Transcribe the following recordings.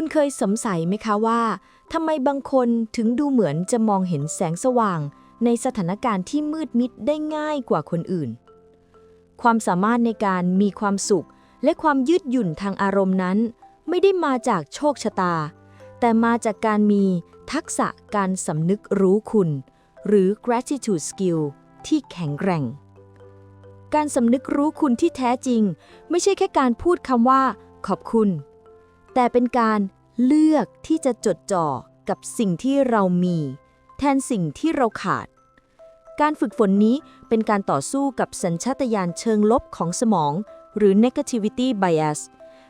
คุณเคยสงสัยไหมคะว่าทำไมบางคนถึงดูเหมือนจะมองเห็นแสงสว่าง ในสถานการณ์ที่มืดมิดได้ง่ายกว่าคนอื่น ความสามารถในการมีความสุข และความยืดหยุ่นทางอารมณ์นั้น ไม่ได้มาจากโชคชะตา แต่มาจากการมีทักษะการสำนึกรู้คุณ หรือ gratitude skill ที่แข็งแกร่ง การสำนึกรู้คุณที่แท้จริง ไม่ใช่แค่การพูดคำว่า ขอบคุณ แต่เป็นการเลือกที่จะจดจ่อกับสิ่งที่เรามี แทนสิ่งที่เราขาด การฝึกฝนนี้เป็นการต่อสู้กับสัญชาตญาณเชิงลบของสมอง หรือ negativity bias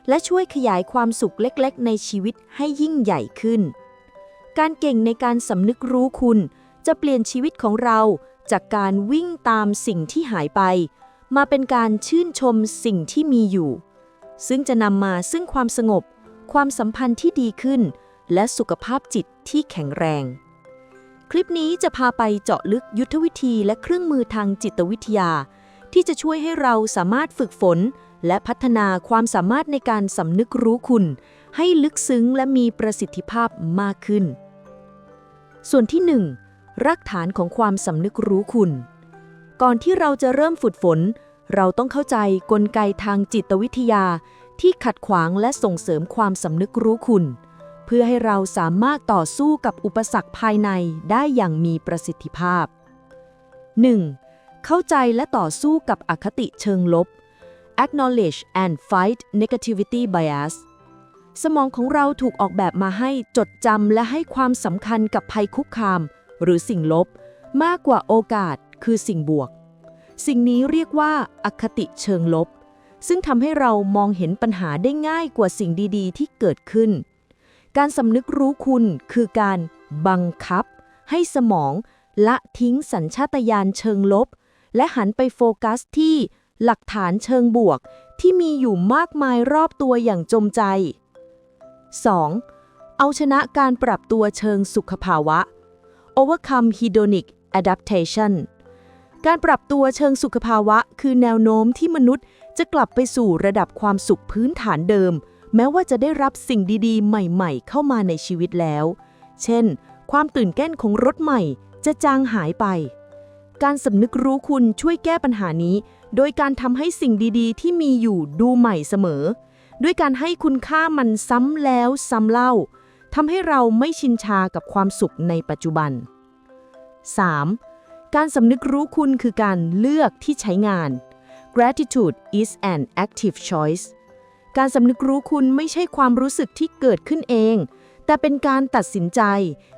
และช่วยขยายความสุขเล็กๆ ในชีวิตให้ยิ่งใหญ่ขึ้น การเก่งในการสำนึกรู้คุณ จะเปลี่ยนชีวิตของเราจากการวิ่งตามสิ่งที่หายไป มาเป็นการชื่นชมสิ่งที่มีอยู่ ซึ่งจะนำมาซึ่งความสงบ ความสัมพันธ์ที่ดีขึ้น และสุขภาพจิตที่แข็งแรง คลิปนี้จะพาไปเจาะลึกยุทธวิธีและเครื่องมือทางจิตวิทยา ที่จะช่วยให้เราสามารถฝึกฝน และพัฒนาความสามารถในการสำนึกรู้คุณ ให้ลึกซึ้งและมีประสิทธิภาพมากขึ้น ส่วนที่ 1. รากฐานของความสำนึกรู้คุณ ก่อนที่เราจะเริ่มฝึกฝนเราต้องเข้าใจกลไกทางจิตวิทยา ที่ขัดขวางและส่งเสริมความสำนึกรู้คุณ เพื่อให้เราสามารถต่อสู้กับอุปสรรคภายในได้อย่างมีประสิทธิภาพ 1. เข้าใจและต่อสู้กับอคติเชิงลบ acknowledge and fight negativity bias สมองของเราถูกออกแบบมาให้จดจำและให้ความสำคัญกับภัยคุกคาม หรือสิ่งลบ มากกว่าโอกาสคือสิ่งบวก สิ่งนี้เรียกว่าอคติเชิงลบ ซึ่งทำให้เรามองเห็นปัญหาได้ง่ายกว่าสิ่งดีๆ ที่เกิดขึ้น การสำนึกรู้คุณคือการบังคับ ให้สมองละทิ้งสัญชาตญาณเชิงลบ และหันไปโฟกัสที่หลักฐานเชิงบวก ที่มีอยู่มากมายรอบตัวอย่างจมใจ 2. เอาชนะการปรับตัวเชิงสุขภาวะ overcome hedonic adaptation การปรับตัวเชิงสุขภาวะ คือแนวโน้มที่มนุษย์จะกลับไปสู่ระดับความสุขพื้นฐานเดิม แม้ว่าจะได้รับสิ่งดีๆ ใหม่ๆ เข้ามาในชีวิตแล้ว เช่น ความตื่นเต้นของรถใหม่จะจางหายไป การสำนึกรู้คุณช่วยแก้ปัญหานี้ โดยการทำให้สิ่งดีๆ ที่มีอยู่ดูใหม่เสมอ ด้วยการให้คุณค่ามันซ้ำแล้วซ้ำเล่าทำให้เราไม่ชินชากับความสุขในปัจจุบัน 3. การสำนึกรู้คุณคือการเลือกที่ใช้งาน gratitude is an active choice การสำนึกรู้คุณไม่ใช่ความรู้สึกที่เกิดขึ้นเอง แต่เป็นการตัดสินใจ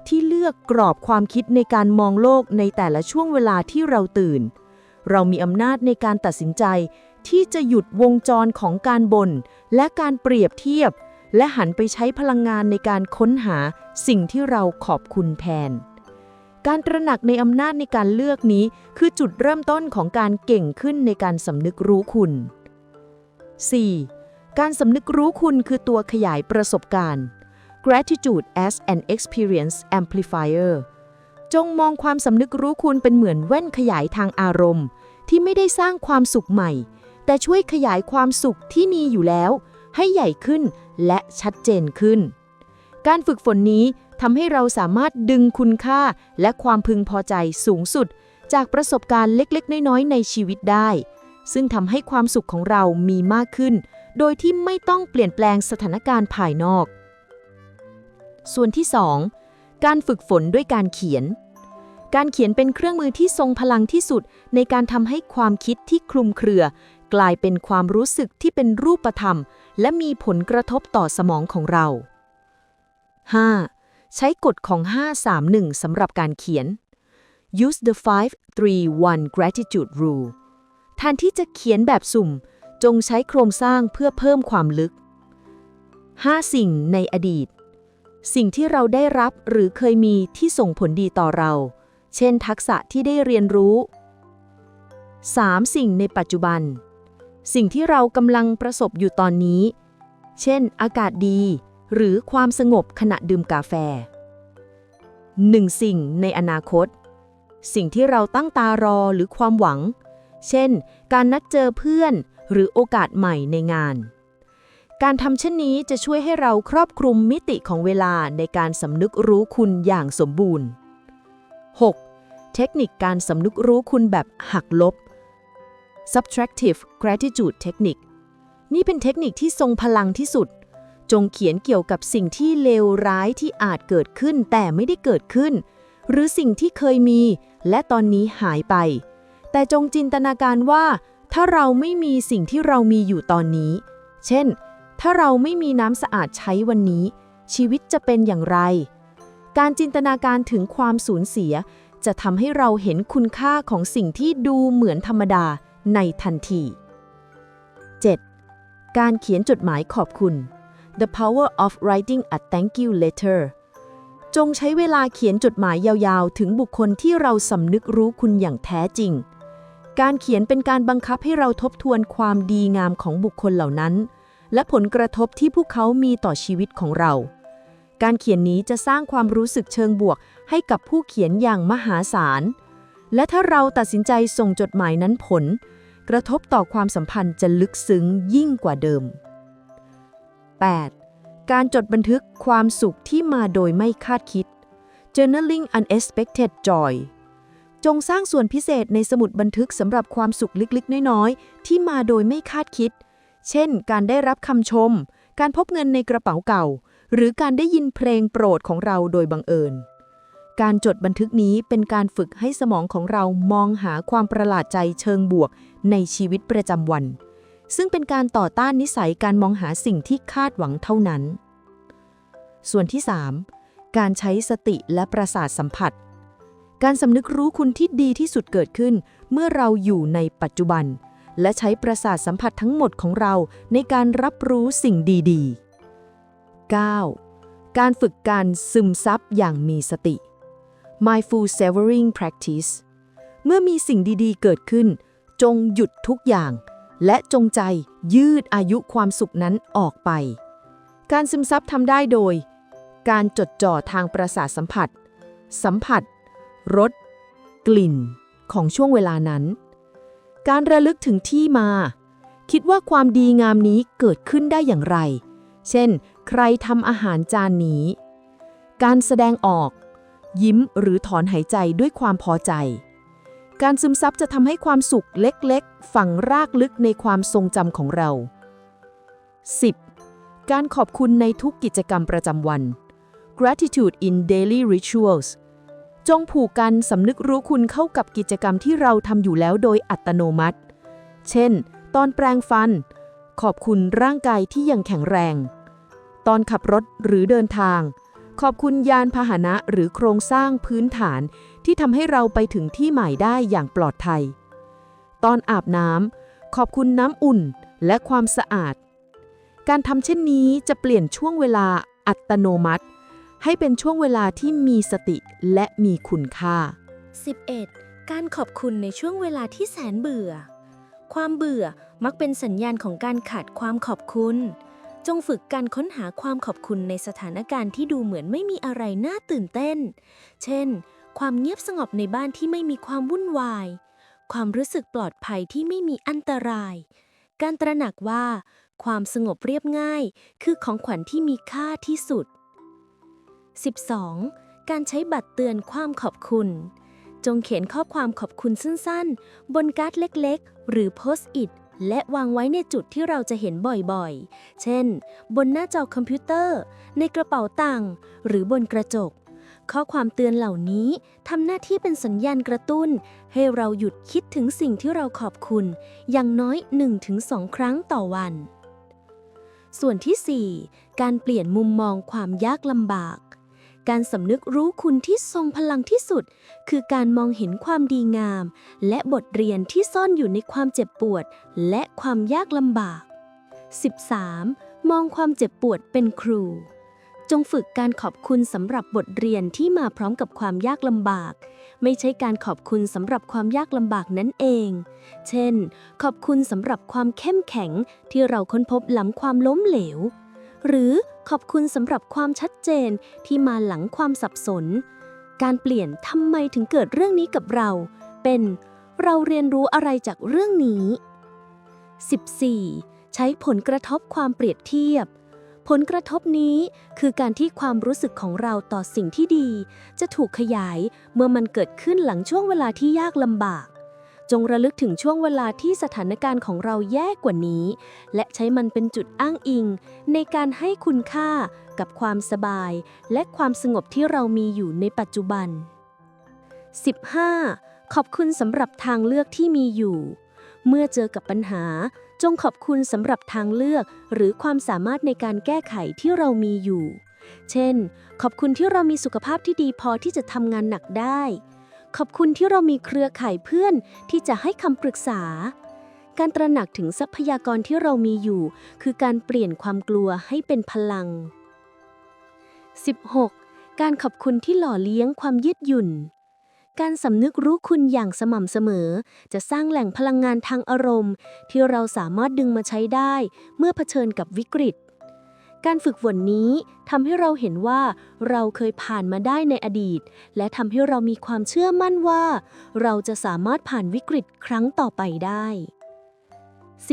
ที่เลือกกรอบความคิดในการมองโลกในแต่ละช่วงเวลาที่เราตื่น เรามีอำนาจในการตัดสินใจ ที่จะหยุดวงจรของการบน่นและการเปรียบเทียบ และหันไปใช้พลังงานในการค้นหาสิ่งที่เราขอบคุณแทน การตระหนักในอำนาจในการเลือกนี้ คือจุดเริ่มต้นของการเก่งขึ้นในการสำนึกรู้คุณ 4. การสำนึกรู้คุณคือตัวขยายประสบการณ์ gratitude as an experience amplifier จงมองความสำนึกรู้คุณเป็นเหมือนแว่นขยายทางอารมณ์ ที่ไม่ได้สร้างความสุขใหม่ แต่ช่วยขยายความสุขที่มีอยู่แล้ว ให้ใหญ่ขึ้นและชัดเจนขึ้น การฝึกฝนนี้ ทำให้เราสามารถดึงคุณค่าและความพึงพอใจสูงสุด จากประสบการณ์เล็กๆ น้อยๆ ในชีวิตได้ ซึ่งทำให้ความสุขของเรามีมากขึ้น โดยที่ไม่ต้องเปลี่ยนแปลงสถานการณ์ภายนอก ส่วนที่ 2 การฝึกฝนด้วยการเขียน การเขียนเป็นเครื่องมือที่ทรงพลังที่สุด ในการทำให้ความคิดที่คลุมเครือ กลายเป็นความรู้สึกที่เป็นรูปธรรม และมีผลกระทบต่อสมองของเรา 5. ใช้กฎของ 531 สำหรับการเขียน use the 531 gratitude rule แทนที่จะเขียนแบบสุ่ม จงใช้โครงสร้างเพื่อเพิ่มความลึก 5 สิ่งในอดีต สิ่งที่เราได้รับหรือเคยมีที่ส่งผลดีต่อเรา เช่นทักษะที่ได้เรียนรู้ 3. สิ่งในปัจจุบัน สิ่งที่เรากำลังประสบอยู่ตอนนี้ เช่น อากาศดี หรือความสงบขณะดื่มกาแฟ 1. สิ่งในอนาคต สิ่งที่เราตั้งตารอหรือความหวัง เช่น การนัดเจอเพื่อนหรือโอกาสใหม่ในงาน การทำเช่นนี้จะช่วยให้เราครอบคลุมมิติของเวลาในการสำนึกรู้คุณอย่างสมบูรณ์ 6. เทคนิคการสำนึกรู้คุณแบบหักลบ subtractive gratitude technique นี่เป็นเทคนิคที่ทรงพลังที่สุด จงเขียนเกี่ยวกับสิ่งที่เลวร้ายที่อาจเกิดขึ้นแต่ไม่ได้เกิดขึ้น หรือสิ่งที่เคยมี และตอนนี้หายไป แต่จงจินตนาการว่า ถ้าเราไม่มีสิ่งที่เรามีอยู่ตอนนี้ เช่น ถ้าเราไม่มีน้ำสะอาดใช้วันนี้ ชีวิตจะเป็นอย่างไร การจินตนาการถึงความสูญเสีย จะทำให้เราเห็นคุณค่าของสิ่งที่ดูเหมือนธรรมดาในทันที 7. การเขียนจดหมายขอบคุณ The power of writing a thank you letter จงใช้เวลาเขียนจดหมายยาวๆ ถึงบุคคลที่เราสำนึกรู้คุณอย่างแท้จริง การเขียนเป็นการบังคับให้เราทบทวนความดีงามของบุคคลเหล่านั้น และผลกระทบที่พวกเขามีต่อชีวิตของเรา การเขียนนี้จะสร้างความรู้สึกเชิงบวก ให้กับผู้เขียนอย่างมหาศาล และถ้าเราตัดสินใจส่งจดหมายนั้นผล กระทบต่อความสัมพันธ์จะลึกซึ้งยิ่งกว่าเดิม 8. การจดบันทึกความสุขที่มาโดยไม่คาดคิด journaling unexpected joy จงสร้างส่วนพิเศษในสมุดบันทึกสำหรับความสุขเล็กๆ น้อยๆ ที่มาโดยไม่คาดคิด เช่น การได้รับคำชม การพบเงินในกระเป๋าเก่า หรือการได้ยินเพลงโปรดของเราโดยบังเอิญ การจดบันทึกนี้เป็นการฝึกให้สมองของเรามองหาความประหลาดใจเชิงบวกในชีวิตประจำวัน ซึ่งเป็นการต่อต้านนิสัยการมองหาสิ่งที่คาดหวังเท่านั้น ส่วนที่ 3. การใช้สติและประสาทสัมผัส การสำนึกรู้คุณที่ดีที่สุดเกิดขึ้น เมื่อเราอยู่ในปัจจุบัน และใช้ประสาทสัมผัสทั้งหมดของเราในการรับรู้สิ่งดีๆ 9. การฝึกการซึมซับอย่างมีสติ mindful savoring practice เมื่อมีสิ่งดีๆ เกิดขึ้น จงหยุดทุกอย่าง และจงใจยืดอายุความสุขนั้นออกไป การซึมซับทำได้โดย การจดจ่อทางประสาทสัมผัส สัมผัส รส กลิ่น ของช่วงเวลานั้น การระลึกถึงที่มา คิดว่าความดีงามนี้เกิดขึ้นได้อย่างไร เช่น ใครทำอาหารจานนี้ การแสดงออก ยิ้มหรือถอนหายใจด้วยความพอใจ การซึมซับจะทำให้ความสุขเล็กๆ ฝังรากลึกในความทรงจำของเรา 10. การขอบคุณในทุกกิจกรรมประจำวัน gratitude in daily rituals จงผูกกันสำนึกรู้คุณเข้ากับกิจกรรมที่เราทำอยู่แล้วโดยอัตโนมัติ เช่น ตอนแปรงฟัน ขอบคุณร่างกายที่ยังแข็งแรง ตอนขับรถหรือเดินทาง ขอบคุณยานพาหนะหรือโครงสร้างพื้นฐานที่ทำให้เราไปถึงที่หมายได้อย่างปลอดภัย ตอนอาบน้ำขอบคุณน้ำอุ่นและความสะอาด การทำเช่นนี้จะเปลี่ยนช่วงเวลาอัตโนมัติ ให้เป็นช่วงเวลาที่มีสติและมีคุณค่า 11. การขอบคุณในช่วงเวลาที่แสนเบื่อ ความเบื่อมักเป็นสัญญาณของการขาดความขอบคุณ จงฝึกการค้นหาความขอบคุณในสถานการณ์ที่ดูเหมือนไม่มีอะไรน่าตื่นเต้น เช่น ความเงียบสงบในบ้านที่ไม่มีความวุ่นวาย ความรู้สึกปลอดภัยที่ไม่มีอันตราย การตระหนักว่า ความสงบเรียบง่าย คือของขวัญที่มีค่าที่สุด 12. การใช้บัตรเตือนความขอบคุณ จงเขียนข้อความขอบคุณสั้นๆ บนการ์ดเล็กๆ หรือโพสต์อิทและวางไว้ในจุดที่เราจะเห็นบ่อยๆ เช่น บนหน้าจอคอมพิวเตอร์ ในกระเป๋าตังค์หรือบนกระจก ข้อความเตือนเหล่านี้ทำหน้าที่เป็นสัญญาณกระตุ้น ให้เราหยุดคิดถึงสิ่งที่เราขอบคุณ อย่างน้อย 1-2 ครั้งต่อวัน ส่วนที่ 4 การเปลี่ยนมุมมองความยากลำบาก การสำนึกรู้คุณที่ทรงพลังที่สุด คือการมองเห็นความดีงาม และบทเรียนที่ซ่อนอยู่ในความเจ็บปวด และความยากลำบาก 13. มองความเจ็บปวดเป็นครู จงฝึกการขอบคุณสำหรับบทเรียนที่มาพร้อมกับความยากลำบาก ไม่ใช่การขอบคุณสำหรับความยากลำบากนั่นเอง เช่น ขอบคุณสำหรับความเข้มแข็งที่เราค้นพบหลังความล้มเหลว หรือขอบคุณสำหรับความชัดเจนที่มาหลังความสับสน การเปลี่ยนทำไมถึงเกิดเรื่องนี้กับเรา เป็นเราเรียนรู้อะไรจากเรื่องนี้ 14. ใช้ผลกระทบความเปรียบเทียบ ผลกระทบนี้คือการที่ความรู้สึกของเราต่อสิ่งที่ดี จะถูกขยายเมื่อมันเกิดขึ้นหลังช่วงเวลาที่ยากลำบาก จงระลึกถึงช่วงเวลาที่สถานการณ์ของเราแย่กว่านี้ และใช้มันเป็นจุดอ้างอิง ในการให้คุณค่ากับความสบาย และความสงบที่เรามีอยู่ในปัจจุบัน 15. ขอบคุณสำหรับทางเลือกที่มีอยู่ เมื่อเจอกับปัญหา จงขอบคุณสำหรับทางเลือก หรือความสามารถในการแก้ไขที่เรามีอยู่ เช่น ขอบคุณที่เรามีสุขภาพที่ดีพอที่จะทำงานหนักได้ ขอบคุณที่เรามีเครือข่ายเพื่อนที่จะให้คำปรึกษา การตระหนักถึงทรัพยากรที่เรามีอยู่ คือการเปลี่ยนความกลัวให้เป็นพลัง 16. การขอบคุณที่หล่อเลี้ยงความยืดหยุ่น การสำนึกรู้คุณอย่างสม่ำเสมอ จะสร้างแหล่งพลังงานทางอารมณ์ ที่เราสามารถดึงมาใช้ได้เมื่อเผชิญกับวิกฤต การฝึกฝนนี้ทำให้เราเห็นว่าเราเคยผ่านมาได้ในอดีต และทำให้เรามีความเชื่อมั่นว่า เราจะสามารถผ่านวิกฤตครั้งต่อไปได้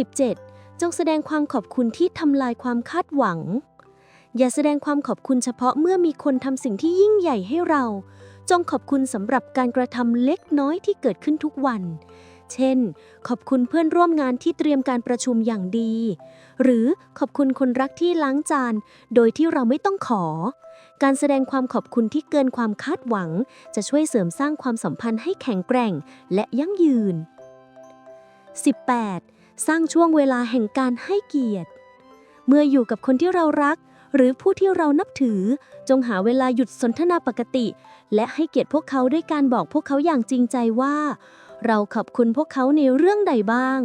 17. จงแสดงความขอบคุณที่ทำลายความคาดหวัง อย่าแสดงความขอบคุณเฉพาะเมื่อมีคนทำสิ่งที่ยิ่งใหญ่ให้เรา จงขอบคุณสำหรับการกระทำเล็กน้อยที่เกิดขึ้นทุกวัน เช่น ขอบคุณเพื่อนร่วมงานที่เตรียมการประชุมอย่างดี หรือขอบคุณคนรักที่ล้างจาน โดยที่เราไม่ต้องขอ การแสดงความขอบคุณที่เกินความคาดหวัง จะช่วยเสริมสร้างความสัมพันธ์ให้แข็งแกร่งและยั่งยืน 18. สร้างช่วงเวลาแห่งการให้เกียรติ เมื่ออยู่กับคนที่เรารัก หรือผู้ที่เรานับถือ จงหาเวลาหยุดสนทนาปกติ และให้เกียรติพวกเขาด้วยการบอกพวกเขาอย่างจริงใจว่า เราขอบคุณพวกเขาในเรื่องใดบ้าง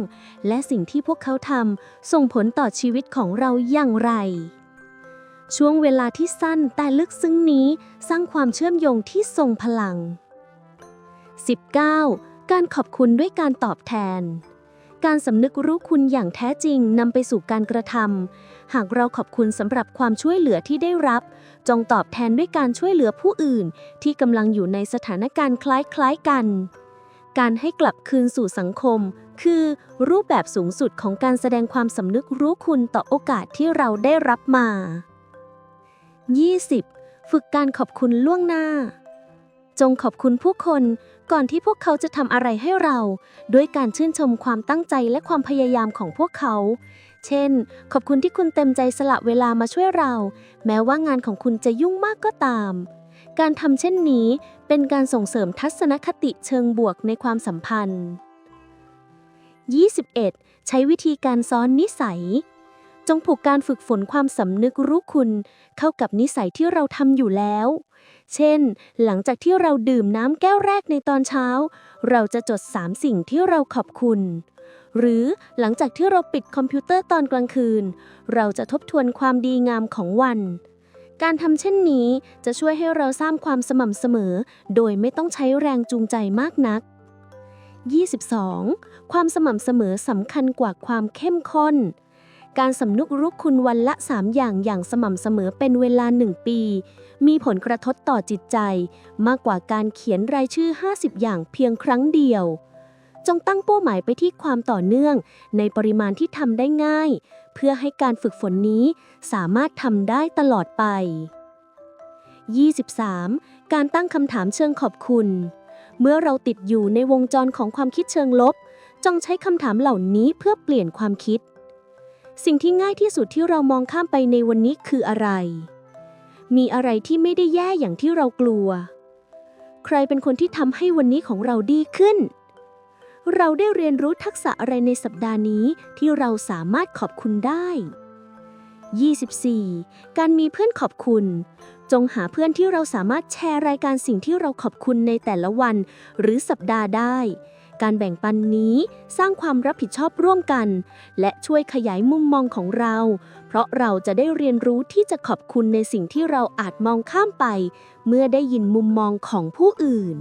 และสิ่งที่พวกเขาทำส่งผลต่อชีวิตของเราอย่างไร ช่วงเวลาที่สั้นแต่ลึกซึ้งนี้สร้างความเชื่อมโยงที่ทรงพลัง 19. การขอบคุณด้วยการตอบแทน การสำนึกรู้คุณอย่างแท้จริงนำไปสู่การกระทำ หากเราขอบคุณสำหรับความช่วยเหลือที่ได้รับ จงตอบแทนด้วยการช่วยเหลือผู้อื่น ที่กำลังอยู่ในสถานการณ์คล้ายๆกัน การให้กลับคืนสู่สังคม คือรูปแบบสูงสุดของการแสดงความสำนึกรู้คุณต่อโอกาสที่เราได้รับมา 20. ฝึกการขอบคุณล่วงหน้า จงขอบคุณผู้คนก่อนที่พวกเขาจะทำอะไรให้เรา ด้วยการชื่นชมความตั้งใจและความพยายามของพวกเขา เช่น ขอบคุณที่คุณเต็มใจสละเวลามาช่วยเรา แม้ว่างานของคุณจะยุ่งมากก็ตาม การทำเช่นนี้เป็นการส่งเสริมทัศนคติเชิงบวกในความสัมพันธ์ 21. ใช้วิธีการซ้อนนิสัย จงผูกการฝึกฝนความสำนึกรู้คุณ เข้ากับนิสัยที่เราทำอยู่แล้ว เช่น หลังจากที่เราดื่มน้ำแก้วแรกในตอนเช้า เราจะจด 3 สิ่งที่เราขอบคุณ หรือหลังจากที่เราปิดคอมพิวเตอร์ตอนกลางคืน เราจะทบทวนความดีงามของวัน การทำเช่นนี้จะช่วยให้เราสร้างความสม่ำเสมอ โดยไม่ต้องใช้แรงจูงใจมากนัก 22. ความสม่ำเสมอสำคัญกว่าความเข้มข้น การสำนึกรู้คุณวันละ 3 อย่างอย่างสม่ำเสมอเป็นเวลา 1 ปี มีผลกระทบต่อจิตใจ มากกว่าการเขียนรายชื่อ 50 อย่างเพียงครั้งเดียว จงตั้งเป้าหมายไปที่ความต่อเนื่อง ในปริมาณที่ทำได้ง่าย เพื่อให้การฝึกฝนนี้สามารถทำได้ตลอดไป 23. การตั้งคำถามเชิงขอบคุณ เมื่อเราติดอยู่ในวงจรของความคิดเชิงลบ จงใช้คำถามเหล่านี้เพื่อเปลี่ยนความคิด สิ่งที่ง่ายที่สุดที่เรามองข้ามไปในวันนี้คืออะไร มีอะไรที่ไม่ได้แย่อย่างที่เรากลัว ใครเป็นคนที่ทำให้วันนี้ของเราดีขึ้น เราได้เรียนรู้ทักษะอะไรในสัปดาห์นี้ที่เราสามารถขอบคุณได้ 24. การมีเพื่อนขอบคุณ จงหาเพื่อนที่เราสามารถแชร์รายการสิ่งที่เราขอบคุณในแต่ละวัน หรือสัปดาห์ได้ การแบ่งปันนี้สร้างความรับผิดชอบร่วมกัน และช่วยขยายมุมมองของเรา เพราะเราจะได้เรียนรู้ที่จะขอบคุณในสิ่งที่เราอาจมองข้ามไป เมื่อได้ยินมุมมองของผู้อื่น